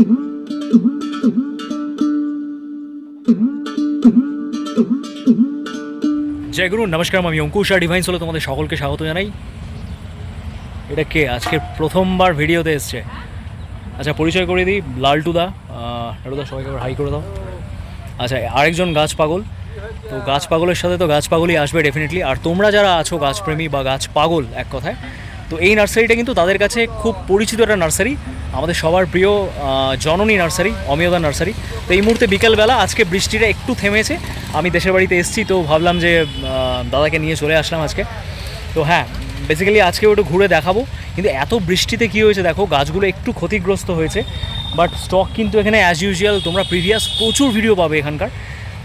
জয় গুরু, নমস্কার, আমি অঙ্কুশ আর ডিভাইন্স হলো তোমাদের সকলকে স্বাগত জানাই। এটা কে? আজকে প্রথমবার ভিডিওতে এসছে। আচ্ছা পরিচয় করে দিই লালটুদা লালটুদা সবাইকে একবার হাই করে দাও। আচ্ছা আরেকজন গাছ পাগল। তো গাছ পাগলের সাথে তো গাছ পাগলই আসবে ডেফিনেটলি আর তোমরা যারা আছো গাছপ্রেমী বা গাছ পাগল, এক কথায় তো এই নার্সারিটা কিন্তু তাদের কাছে খুব পরিচিত একটা নার্সারি। আমাদের সবার প্রিয় জননী নার্সারি, অমিয়দা নার্সারি। তো এই মুহূর্তে বিকেলবেলা আজকে বৃষ্টিটা একটু থেমেছে। আমি দেশের বাড়িতে এসেছি, তো ভাবলাম যে দাদাকে নিয়ে চলে আসলাম আজকে। তো হ্যাঁ বেসিক্যালি আজকে একটু ঘুরে দেখাবো। কিন্তু এত বৃষ্টিতে কী হয়েছে দেখো, গাছগুলো একটু ক্ষতিগ্রস্ত হয়েছে। বাট স্টক কিন্তু এখানে অ্যাজ ইউজুয়াল তোমরা প্রিভিয়াস প্রচুর ভিডিও পাবে এখানকার।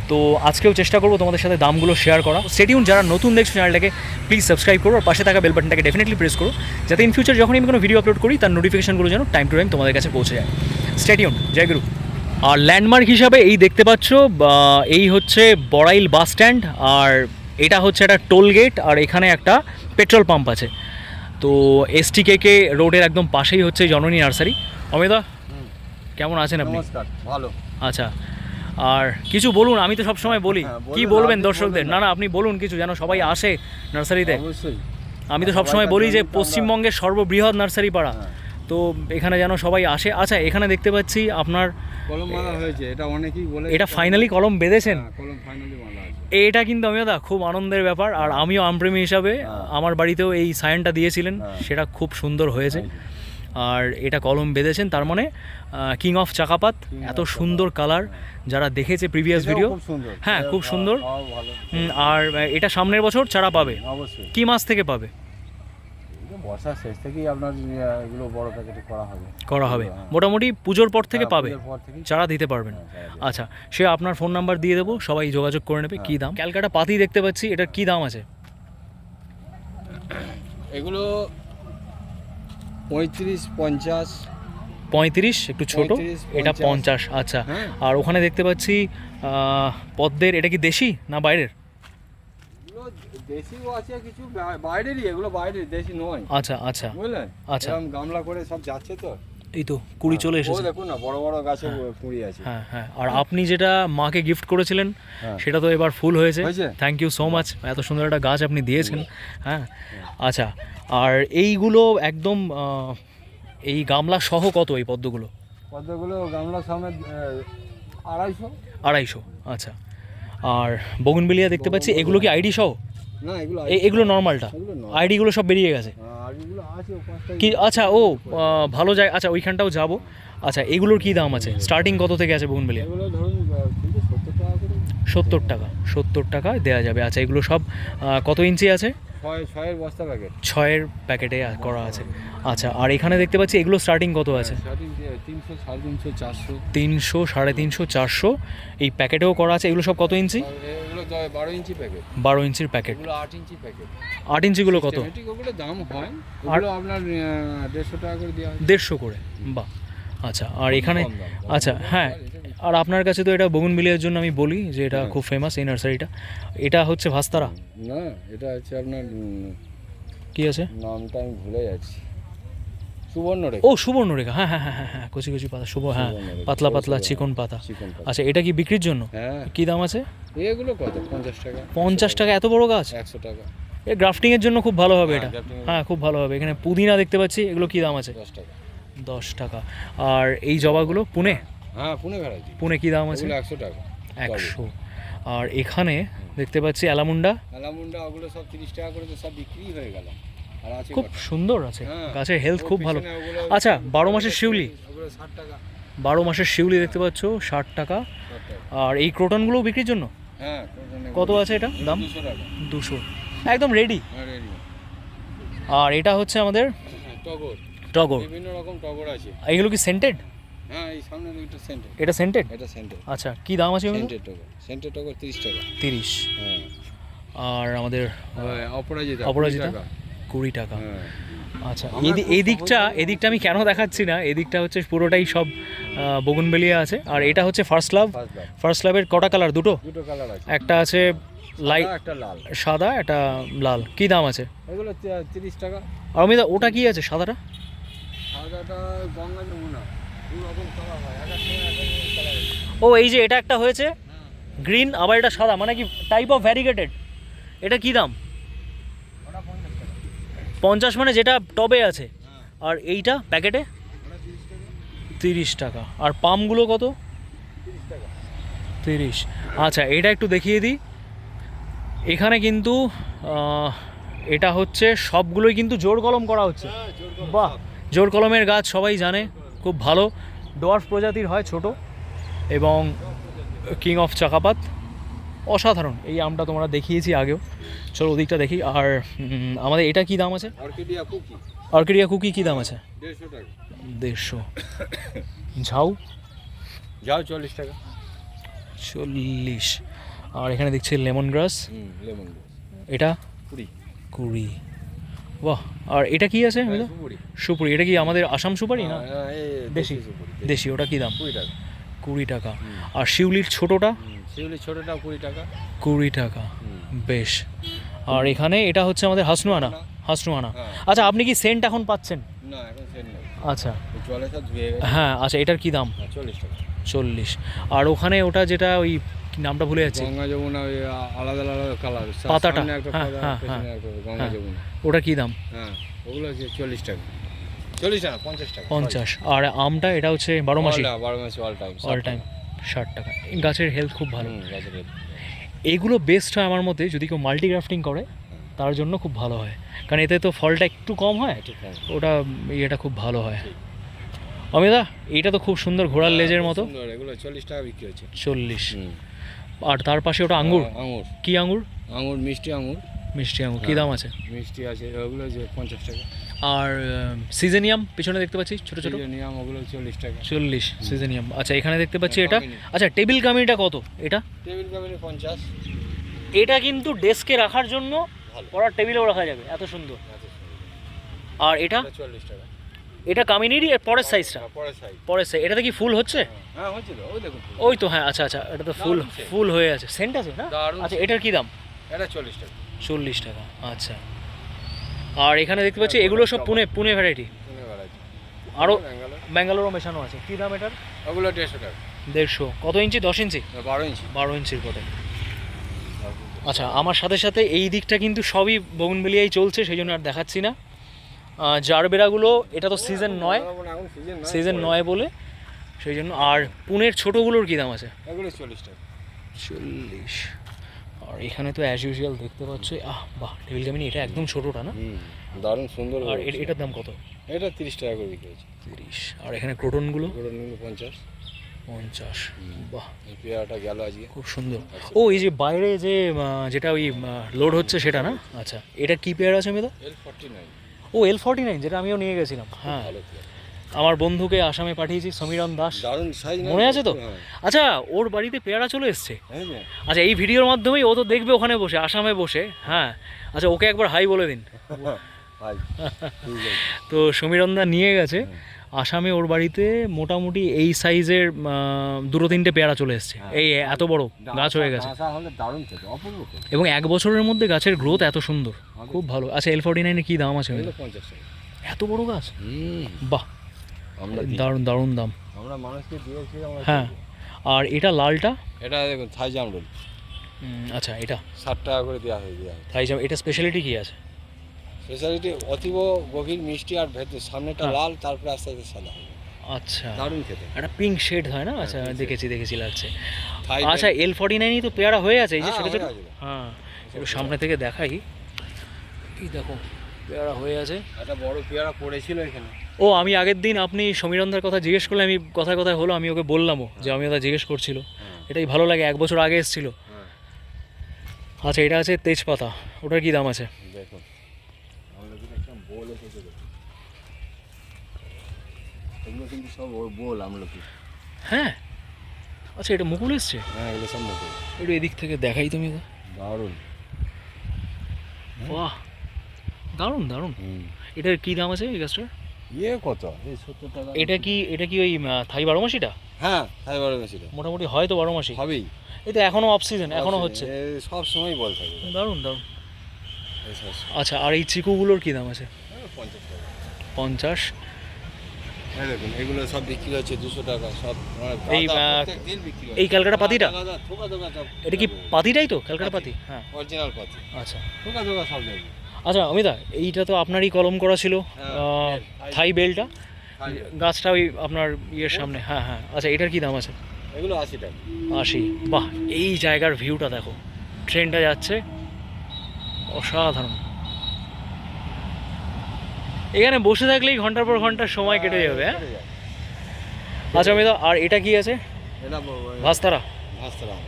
তো আজকেও চেষ্টা করব তোমাদের সাথে দামগুলো শেয়ার করা স্টেডিয়াম যারা নতুন দেখছ চ্যানেলটাকে প্লিজ সাবস্ক্রাইব করো আর পাশে থাকা বেল বাটনটাকে ডেফিনেটলি প্রেস করো যাতে ইন ফিউচার যখন আমি কোনো ভিডিও আপলোড করি তার নোটিফিকেশনগুলো যেন টাইম টু টাইম তোমাদের কাছে পৌঁছে যায়। স্টেডিয়াম জয় গুরু। আর ল্যান্ডমার্ক হিসাবে এই দেখতে পাচ্ছ এই হচ্ছে বড়াইল বাস স্ট্যান্ড আর এটা হচ্ছে একটা টোল গেট আর এখানে একটা পেট্রোল পাম্প আছে। তো এসটিকে রোডের একদম পাশেই হচ্ছে জননী নার্সারি। অমিতা কেমন আছেন আপনি? নমস্কার ভালো। আচ্ছা আর কিছু বলুন আমি তো সব সময় বলি। হ্যাঁ, কি বলবেন দর্শকদের? না না। আপনি বলুন কিছু যেন সবাই আসে নার্সারিতে। অবশ্যই। আমি তো সব সময় বলি যে পশ্চিমবঙ্গের সর্ববৃহৎ নার্সারি পাড়া হ্যাঁ। তো এখানে যেন সবাই আসে। আচ্ছা এখানে দেখতে পাচ্ছি আপনার কলম মালা হয়েছে এটা অনেকেই বলে এটা ফাইনালি কলম বেঁধেছেন? হ্যাঁ, কলম ফাইনালি মালা এটা কিন্তু আমি দাদা খুব আনন্দের ব্যাপার। আর আমিও আমপ্রেমী হিসাবে। আমার বাড়িতেও এই সাইনটা দিয়েছিলেন। সেটা খুব সুন্দর হয়েছে। আর এটা কলম বেঁধেছেন তার মানে কিং অফ চাকাপাত এত সুন্দর কালার যারা দেখেছে প্রিভিয়াস ভিডিও সুন্দর। হ্যাঁ, খুব সুন্দর। খাওয়াও ভালো। হুম, আর এটা সামনের বছর চারা পাবে। অবশ্যই। কি মাস থেকে পাবে? বর্ষার শেষ থেকেই আপনার এগুলো বড় প্যাকেটে করা হবে। করা হবে। হ্যাঁ। মোটামুটি পুজোর পর থেকে হ্যাঁ, পাবে। পুজোর পর থেকেই চারা দিতে পারবেন। হ্যাঁ, আচ্ছা সে আপনার ফোন নাম্বার দিয়ে দেবো সবাই যোগাযোগ করে নেবে কী দাম? ক্যালকাটা পাতি দেখতে পাচ্ছি এটার কী দাম আছে? এগুলো পঁয়ত্রিশ পঞ্চাশ। পঁয়ত্রিশ? একটু ছোট? এটা পঞ্চাশ। আচ্ছা। হ্যাঁ। আর ওখানে দেখতে পাচ্ছি পদ্মের এটা কি দেশি না বাইরের? দেশিও আছে কিছু বাইরেরই এগুলো বাইরের দেশি নয়। আচ্ছা আচ্ছা। বুঝলেন? আচ্ছা। গামলা করে সব যাচ্ছে তো। এই তো কুড়ি চলে এসেছে। দেখুন না বড় বড় গাছে কুড়ি আছে। হ্যাঁ হ্যাঁ। আর আপনি যেটা মাকে গিফট করেছিলেন হ্যাঁ। সেটা তো এবার ফুল হয়েছে? থ্যাংক ইউ সো মাচ এত সুন্দর একটা গাছ আপনি দিয়েছেন। হ্যাঁ। আচ্ছা আর এইগুলো একদম এই গামলা সহ কত এই পদ্মগুলো? পদ্মগুলো গামলা সামনে আড়াইশো। আড়াইশো। আচ্ছা। আর বগুনবেলিয়া দেখতে পাচ্ছি এগুলো কি আইডি সহ? না এগুলো এগুলো নর্মালটা আইডিগুলো সব বেরিয়ে গেছে। পাঁচটা কি আচ্ছা ও ভালো যায় আচ্ছা ওইখানটাও যাব। আচ্ছা এগুলোর কি দাম আছে? স্টার্টিং কত থেকে আছে কিন্তু সত্তর টাকা সত্তর টাকা দেওয়া যাবে। আচ্ছা এগুলো সব কত ইঞ্চি আছে? ছয়ের বস্তা প্যাকেট ছয়ের প্যাকেটে করা আছে। আচ্ছা আর এখানে দেখতে পাচ্ছি এগুলো স্টার্টিং কত আছে? তিনশো সাড়ে তিনশো চারশো। এই প্যাকেটেও করা আছে। এগুলো সব কত ইঞ্চি? বারো ইঞ্চি প্যাকেট বারো ইঞ্চির প্যাকেট আট ইঞ্চি প্যাকেট আট ইঞ্চিগুলো কত? ওগুলো দাম হয়। ওগুলো আপনার দেড়শো টাকা করে দেওয়া হয়। দেড়শো করে। বাহ। আচ্ছা আর এখানে আচ্ছা হ্যাঁ। আর আপনার কাছে তো এটা বগুনবিলিয়ার জন্য আমি বলি যে এটা হ্যাঁ। খুব ফেমাস এই নার্সারিটা। এটা হচ্ছে ভাস্তারা? না এটা হচ্ছে আপনার কি আছে? নামটা আমি ভুলে যাচ্ছি। সুবর্ণ রেখা। ও সুবর্ণরেখা হ্যাঁ হ্যাঁ হ্যাঁ হ্যাঁ হ্যাঁ কচি কচি পাতা। শুভ হ্যাঁ পাতলা পাতলা চিকন পাতা। চিকন পাতা। আচ্ছা এটা কি বিক্রির জন্য? হ্যাঁ। কি দাম আছে? এগুলো কত? পঞ্চাশ টাকা। পঞ্চাশ টাকা এত বড় গাছ? একশো টাকা। এ গ্রাফটিং এর জন্য খুব ভালো হবে হ্যাঁ, এটা। হ্যাঁ খুব ভালো হবে। এখানে পুদিনা দেখতে পাচ্ছি এগুলো কি দাম আছে? দশ টাকা। দশ টাকা। আর এই জবাগুলো পুনে? হ্যাঁ পুনে ভ্যারাইটি। পুনে কি দাম আছে? একশো টাকা। একশো। আর এখানে দেখতে পাচ্ছি অ্যালামুন্ডা। আলামুন্ডা ওগুলো সব তিরিশ টাকা করে সব বিক্রি হয়ে গেল। আর আছে খুব সুন্দর আছে। হ্যাঁ। গাছের হেলথ খুব ভালো। আচ্ছা বারো মাসের শিউলি। টাকা। বারো মাসের শিউলি দেখতে পাচ্ছ ষাট টাকা। আর এই ক্রোটনগুলো বিক্রির জন্য? কত আছে এটা? দাম? দুশো একদম রেডি হ্যাঁ আর এটা হচ্ছে আমাদের হ্যাঁ টগর। টগর। বিভিন্ন রকম টগর আছে। এগুলো কি সেন্টেড হ্যাঁ এটা সেন্টেড এটা সেন্টেড আচ্ছা কি দাম আছে সেন্টার টগর। সেন্টার টগর তিরিশ টাকা। তিরিশ। হ্যাঁ। আর আমাদের অপরাজিতা অপরাজিতা? কুড়ি টাকা। হ্যাঁ। আচ্ছা এদিকটা এদিকটা আমি কেন দেখাচ্ছি না? এদিকটা হচ্ছে পুরোটাই সব বগুনবেলিয়া আছে। আর এটা হচ্ছে ফার্স্ট লাভ ফার্স্ট লাভ লাভের কটা কালার দুটো? দুটো কালার আছে। একটা আছে লাইট সাদা, একটা লাল। সাদা একটা লাল। কি দাম আছে? এগুলো তিরিশ টাকা। আর অমিতা ওটা কি আছে সাদাটা? হয়। ও এই যে এটা একটা হয়েছে গ্রিন আবার এটা সাদা মানে কি টাইপ অফ ভ্যারিগেটেড এটা কি দাম? পঞ্চাশ মানে যেটা টবে আছে। হ্যাঁ। আর এইটা প্যাকেটে? তিরিশ টাকা। আর পামগুলো কত? তিরিশ আচ্ছা এটা একটু দেখিয়ে দিই। এখানে কিন্তু এটা হচ্ছে সবগুলোই কিন্তু জোর কলম করা হচ্ছে। হ্যাঁ বাহ! জোর কলমের গাছ সবাই জানে খুব ভালো। ডোয়ার্ফ প্রজাতির হয় ছোট এবং কিং অফ চাকাপাত। অসাধারণ। এই আমটা তোমরা দেখিয়েছি আগেও। চলো ওদিকটা দেখি। আর আমাদের এটা কি দাম আছে? অর্কিডিয়া কুকি। কি দাম আছে? দেড়শো দেড়শো। ঝাউ? চল্লিশ টাকা। চল্লিশ। আর এখানে দেখছি লেমন গ্রাস। লেমন এটা? কুড়ি। কুড়ি। বাহ! আর এটা কি আছে? হ্যাঁ, সুপুরি। এটা কি আমাদের আসাম সুপারি না? হ্যাঁ, এই দেশি সুপুরি। দেশি ওটা কি দাম? কুড়ি টাকা। কুড়ি টাকা। আর শিউলির ছোটোটা? শিউলি ছোটোটা কুড়ি টাকা। কুড়ি টাকা। বেশ। আর এখানে এটা হচ্ছে আমাদের হাসনুয়ানা। হাসনুয়ানা। হ্যাঁ। আচ্ছা আপনি কি সেন্ট এখন পাচ্ছেন? না এখন সেট নেই। আচ্ছা। জলে সব ধুয়ে গেছে। হ্যাঁ আচ্ছা এটার কি দাম? হ্যাঁ, চল্লিশ টাকা। চল্লিশ। আর ওখানে ওটা যেটা ওই নামটা ভুলে যাচ্ছি। গঙ্গা যমুনা ওই আলাদা আলাদা কালার পাতাটা, হ্যাঁ, হ্যাঁ, গঙ্গা। যমুনা। ওটা কি দাম? হ্যাঁ ওগুলো চল্লিশ টাকা। চল্লিশ টাকা পঞ্চাশ টাকা। পঞ্চাশ। আর আমটা এটা হচ্ছে বারো মাসি? বারো মাসে অল টাইম। All time. ষাট টাকা। গাছের হেলথ খুব ভালো। গাছের রেট। এইগুলো বেস্ট হয় আমার মতে যদি কেউ মাল্টি গ্রাফটিং করে তার জন্য খুব ভালো হয়। কারণ এতে তো ফলটা একটু কম হয় ওটা ইয়েটা খুব ভালো হয়। অমিতা এইটা তো খুব সুন্দর ঘোড়ার লেজের মতো। হ্যাঁ, এগুলো চল্লিশ টাকা বিক্রি হচ্ছে। চল্লিশ। আর তার পাশে ওটা আঙ্গুর। আঙুর কি আঙুর আঙুর মিষ্টি আঙুর মিষ্টি আঙুর কি হ্যাঁ। দাম আছে? মিষ্টি আছে ওগুলো যে পঞ্চাশ টাকা। আর সিজেনিয়াম পিছনে দেখতে পাচ্ছি ছোট ছোট? নিয়াম ওগুলো চল্লিশ টাকা। চল্লিশ সিজেনিয়াম। আচ্ছা এখানে দেখতে পাচ্ছি হ্যাঁ, এটা। আচ্ছা টেবিল কামিটা কত? এটা? টেবিল কামিনি পঞ্চাশ। এটা কিন্তু ডেস্কে রাখার জন্য পড়ার টেবিলেও রাখা যাবে এত সুন্দর। আর এটা? চল্লিশ টাকা। এটা কামিনীরই পরের সাইজটা হ্যাঁ, পরের সাইজ পরের সাইজ এটাতে কি ফুল হচ্ছে? হ্যাঁ হচ্ছিল ওই দেখুন ওই তো হ্যাঁ আচ্ছা আচ্ছা এটা তো ফুল ফুল হয়ে আছে। সেন্ট আছে না? আচ্ছা এটার কি দাম? এটা চল্লিশ টাকা। চল্লিশ টাকা আচ্ছা। আর এখানে দেখতে পাচ্ছি এগুলো সব পুনে পুনে ভ্যারাইটি আরও ব্যাঙ্গালোর। ব্যাঙ্গালোরও মেশানো আছে। কী দাম এটার? ওগুলো দেড়শো টাকা। দেড়শো। কত ইঞ্চি? দশ ইঞ্চি? বারো ইঞ্চি। বারো ইঞ্চির পথে। আচ্ছা আমার সাথে সাথে এই দিকটা কিন্তু সবই বগুনবেলিয়াই চলছে সেই জন্য আর দেখাচ্ছি না। জারবেরাগুলো এটা তো সিজন নয়। সিজন নয় সিজন নয় বলে। সেই জন্য আর পুনের ছোটোগুলোর কী দাম আছে? এগুলো চল্লিশ টাকা। চল্লিশ। আর এখানে তো অ্যাজ ইউজুয়াল দেখতে পাচ্ছ আহ বাহ টেবিল কামিনি এটা একদম ছোটোটা না? দারুণ সুন্দর আর এটার দাম কত? এটা তিরিশ টাকা করে বিক্রি হচ্ছে তিরিশ। আর এখানে ক্রোটনগুলো? নিল পঞ্চাশ। পঞ্চাশ। বাহ। এই পেয়ারাটা গেল আজকে। খুব সুন্দর। ও এই যে বাইরে যে যেটা ওই লোড হচ্ছে সেটা না? আচ্ছা এটা কি পেয়ার আছে মেয়েদা এল ফর্টি নাইন ও এল ফর্টি নাইন যেটা আমিও নিয়ে গেছিলাম। হ্যাঁ। আমার বন্ধুকে আসামে পাঠিয়েছি সমীরণ দাস। মনে আছে তো? হ্যাঁ। আচ্ছা ওর বাড়িতে পেয়ারা চলে এসছে? আচ্ছা এই ভিডিওর মাধ্যমেই ও তো দেখবে ওখানে বসে আসামে বসে হ্যাঁ। আচ্ছা ওকে একবার হাই বলে দিন। তো সমীরন্দা নিয়ে গেছে। আসামে ওর বাড়িতে মোটামুটি এই সাইজের দুটো তিনটে পেয়ারা চলে এসছে। এই এত বড় গাছ হয়ে গেছে। এবং এক বছরের মধ্যে গাছের গ্রোথ এত সুন্দর। খুব ভালো। আচ্ছা এল ফর্টি নাইনে কী দাম আছে এত বড় গাছ? বাহ। আমরা। দারুণ দারুণ দাম। আমরা মানুষকে দিয়েছি হ্যাঁ আর এটা লালটা? এটা দেখুন থাই জামরুল উম, আচ্ছা এটা? ষাট টাকা করে দেওয়া হয়ে দেওয়া থাই জাম এটা স্পেশালিটি কী আছে? স্পেশালিটি অতীব গভীর মিষ্টি আর ভেতর সামনেটা হ্যাঁ। লাল তারপরে আস্তে আস্তে সাদা আচ্ছা। দারুণ খেতে। একটা পিঙ্ক শেড হয় না? আচ্ছা pink দেখেছি দেখেছি লাগছে। আচ্ছা এল ফর্টি নাইনই তো পেয়ারা হয়ে আছে এই যে হ্যাঁ, ছোটো ছোটো? হ্যাঁ একটু সামনে থেকে দেখাই। এই দেখো পেয়ারা হয়ে আছে। একটা বড় পেয়ারা পড়েছিল এখানে। ও আমি আগের দিন আপনি সমীরন্ধার কথা জিজ্ঞেস করলে আমি কথায় কথায় হলো আমি ওকে বললামও যে আমি ওটা জিজ্ঞেস করছিল। এটাই ভালো লাগে এক বছর আগে এসেছিল। হ্যাঁ। আচ্ছা এটা আছে তেজপাতা ওটার কি দাম আছে? হ্যাঁ? আচ্ছা এটা মুকুল এসছে? হ্যাঁ এগুলো সব মুকুল। একটু এদিক থেকে দেখাই তুমি। দারুণ। বাহ দারুণ দারুণ। এটার কি দাম আছে এই গাছটার? ইয়ে কত? এই সত্তর টাকা এটা কি এটা কি ওই থাই বারো মাসিটা হ্যাঁ তাই বড় বেশি মোটামুটি হয় তো বারো মাসি হবেই। এই তো এখনও অফ সিজন এখনও হচ্ছে। সব সময় বল থাকে। দারুণ দারুণ। আচ্ছা আর এই চিকুগুলোর কি দাম আছে? পঞ্চাশ টাকা। পঞ্চাশ। এই দেখুন এগুলো সব বিক্রি হচ্ছে দুশো টাকা সব মানে এই, এই ক্যালকাটা পাতিটা? এটা কি পাতিটাই তো? ক্যালকাটা পাতি। হ্যাঁ। অরিজিনাল পাতি। আচ্ছা। থোকা থোকা সব দেখবে আচ্ছা অমিতা এইটা তো আপনারই কলম করা ছিল হ্যাঁ, থাই থাই বেলটা গাছটা ওই আপনার ইয়ের সামনে হ্যাঁ হ্যাঁ। আচ্ছা এটার কি দাম আছে? এগুলো আশি টাকা। আশি। বাহ এই জায়গার ভিউটা দেখো। ট্রেনটা যাচ্ছে অসাধারণ। এখানে বসে থাকলেই ঘণ্টার পর ঘণ্টা সময় কেটে যাবে হ্যাঁ? আচ্ছা অমিতা আর এটা কি আছে? ভাস্তারা।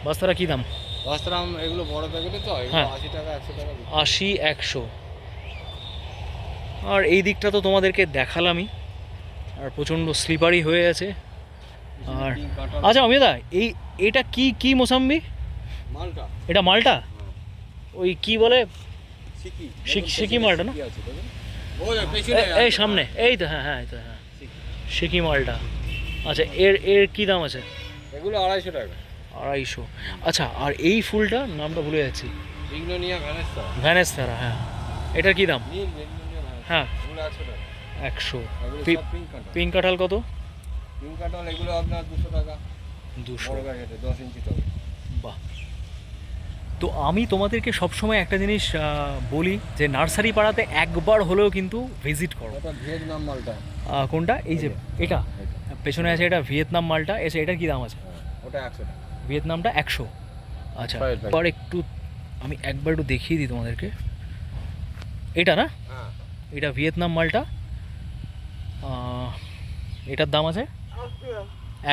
ভাস্তারা। কি দাম? ভাস্তারাম এগুলো বড় প্যাকেটে তো হ্যাঁ। আশি টাকা একশো টাকা। আশি একশো। আর এই দিকটা তো তোমাদেরকে দেখালামই। আর প্রচণ্ড স্লিপারি হয়ে আছে আর আচ্ছা অমিতা এই এটা কি কি মোসাম্বি? মালটা। এটা মালটা? হ্যাঁ। ওই কি বলে? সিকি। মালটা না? এই সামনে। হ্যাঁ, এই তো হ্যাঁ হ্যাঁ এই তো হ্যাঁ। সিকি। মালটা। আচ্ছা এর এর কি দাম আছে? এগুলো আড়াইশো টাকা। আড়াইশো। আচ্ছা আর এই ফুলটা নামটা ভুলে যাচ্ছি। বিগ্নোনিয়া ভ্যানেস্তা ভ্যানেস তারা হ্যাঁ। এটার কি দাম? হ্যাঁ। একশো। পিঙ্ক কাঁঠাল। কত? পিঙ্ক কাঁঠাল এগুলো আপনার দুশো টাকা। দুশো। দশ ইঞ্চি বাহ। তো আমি তোমাদেরকে সবসময় একটা জিনিস বলি যে নার্সারি পাড়াতে একবার হলেও কিন্তু ভিজিট করো। ভিয়েতনাম মালটা। কোনটা? এই যে এটা। পেছনে আছে এটা ভিয়েতনাম মালটা। এসে এটার কি দাম আছে? হ্যাঁ, ওটা একশো ভিয়েতনামটা একশো। আচ্ছা. এবার একটু আমি একবার একটু দেখিয়ে দিই তোমাদেরকে। এটা না? এটা ভিয়েতনাম মালটা। এটার দাম আছে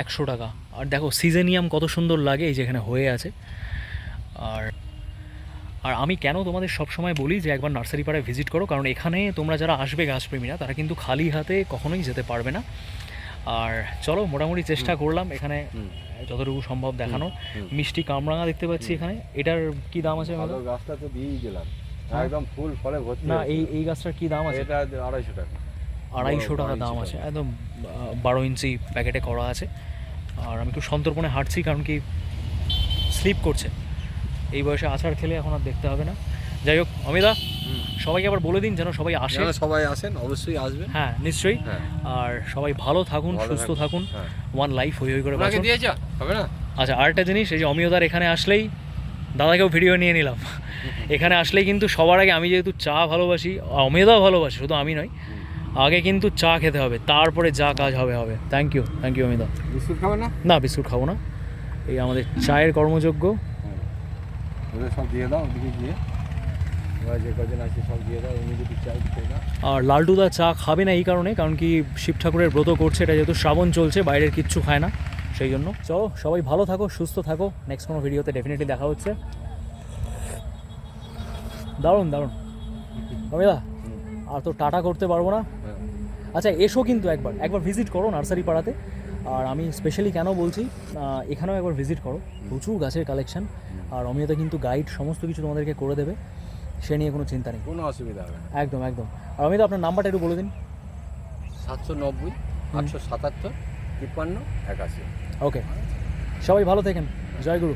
একশো টাকা। আর দেখো সিজেনিয়াম কত সুন্দর লাগে এই যেখানে হয়ে আছে। আর আর আমি কেন তোমাদের সব সময় বলি যে একবার নার্সারি পাড়ায় ভিজিট করো কারণ এখানে তোমরা যারা আসবে গাছপ্রেমীরা তারা কিন্তু খালি হাতে কখনোই যেতে পারবে না। আর চলো মোটামুটি চেষ্টা করলাম এখানে যতটুকু সম্ভব দেখানোর। হুম। মিষ্টি কামরাঙা দেখতে পাচ্ছি এখানে। এটার কি দাম আছে? গাছটা তো দিয়েই গেলাম। একদম ফুল ফলে ভর্তি না এই এই গাছটার কি দাম আছে? এটা আড়াইশো টাকা। আড়াইশো টাকা বারো দাম ইঞ্চি আছে। একদম আহ, বারো ইঞ্চি প্যাকেটে করা আছে। আর আমি একটু সন্তর্পণে হাঁটছি কারণ কি স্লিপ করছে। এই বয়সে আছাড় খেলে এখন আর দেখতে হবে না। যাই হোক অমিতা সবাইকে আবার বলে দিন যেন সবাই আসে। সবাই আসেন অবশ্যই আসবেন। হ্যাঁ নিশ্চয়ই। হ্যাঁ। আর সবাই ভালো থাকুন সুস্থ থাকুন। হ্যাঁ। ওয়ান লাইফ হই হই করে বাঁচুন। দিয়েছ? হবে না? আচ্ছা আরেকটা জিনিস এই যে অমিয়দার এখানে আসলেই দাদাকেও ভিডিও নিয়ে নিলাম। এখানে আসলেই কিন্তু সবার আগে আমি যেহেতু চা ভালোবাসি অমেদাও ভালোবাসি শুধু আমি নয় আগে কিন্তু চা খেতে হবে তারপরে যা কাজ হবে হবে। Thank you thank you Amita. Biscuit খাব না? না বিস্কুট খাব না। এই আমাদের চায়ের কর্মযোগ্য। হ্যাঁ। সব দিয়ে ওদিকে গিয়ে। দাও। আর লালটুদা চা খাবে না এই কারণে কারণ কি শিব ঠাকুরের ব্রত করছে এটা যেহেতু শ্রাবণ চলছে বাইরের কিচ্ছু খায় না। সেই জন্য চলো সবাই ভালো থাকো সুস্থ থাকো। নেক্সট কোনো ভিডিওতে ডেফিনেটলি দেখা হচ্ছে। দারুণ দারুণ। অমিতা আর তো টাটা করতে পারব না। আচ্ছা এসো কিন্তু একবার। একবার ভিজিট করো নার্সারি পাড়াতে। আর আমি স্পেশালি কেন বলছি এখানেও একবার ভিজিট করো। প্রচুর গাছের কালেকশন আর অমিয়তা কিন্তু গাইড সমস্ত কিছু তোমাদেরকে করে দেবে। সে নিয়ে কোনো চিন্তা নেই। কোনো অসুবিধা হবে না। একদম একদম। আর অমিতা আপনার নাম্বারটা একটু বলে দিন। সাতশো নব্বই আটশো সাতাত্তর তিপ্পান্ন একাশি। ওকে সবাই ভালো থাকেন। জয় গুরু।